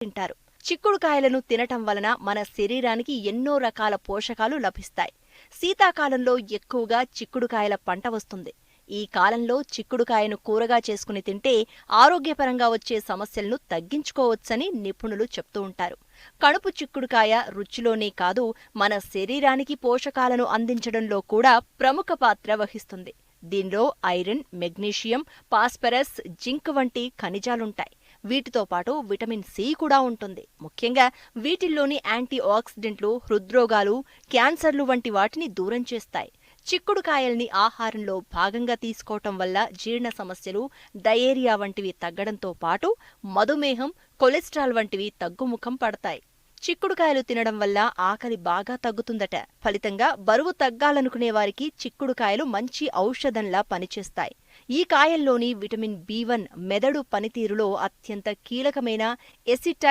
తింటారు. చిక్కుడుకాయలను తినటం వలన మన శరీరానికి ఎన్నో రకాల పోషకాలు లభిస్తాయి. శీతాకాలంలో ఎక్కువగా చిక్కుడుకాయల పంట వస్తుంది. ఈ కాలంలో చిక్కుడుకాయను కూరగా చేసుకుని తింటే ఆరోగ్యపరంగా వచ్చే సమస్యలను తగ్గించుకోవచ్చని నిపుణులు చెప్తూ ఉంటారు. కడుపు చిక్కుడుకాయ రుచిలోనే కాదు మన శరీరానికి పోషకాలను అందించడంలో కూడా ప్రముఖ పాత్ర వహిస్తుంది. దీనిలో ఐరన్ మెగ్నీషియం పాస్పరస్ జింక్ వంటి ఖనిజాలుంటాయి. వీటితో పాటు విటమిన్ సి కూడా ఉంటుంది. ముఖ్యంగా వీటిల్లోని యాంటీ ఆక్సిడెంట్లు హృద్రోగాలు క్యాన్సర్లు వంటి వాటిని దూరం చేస్తాయి. చిక్కుడుకాయల్ని ఆహారంలో భాగంగా తీసుకోవటం వల్ల జీర్ణ సమస్యలు డయేరియా వంటివి తగ్గడంతో పాటు మధుమేహం కొలెస్ట్రాల్ వంటివి తగ్గుముఖం పడతాయి. చిక్కుడుకాయలు తినడం వల్ల ఆకలి బాగా తగ్గుతుందట. ఫలితంగా బరువు తగ్గాలనుకునే వారికి చిక్కుడుకాయలు మంచి ఔషధంలా పనిచేస్తాయి. ఈ కాయల్లోని విటమిన్ బి వన్ మెదడు పనితీరులో అత్యంత కీలకమైన ఎసిటై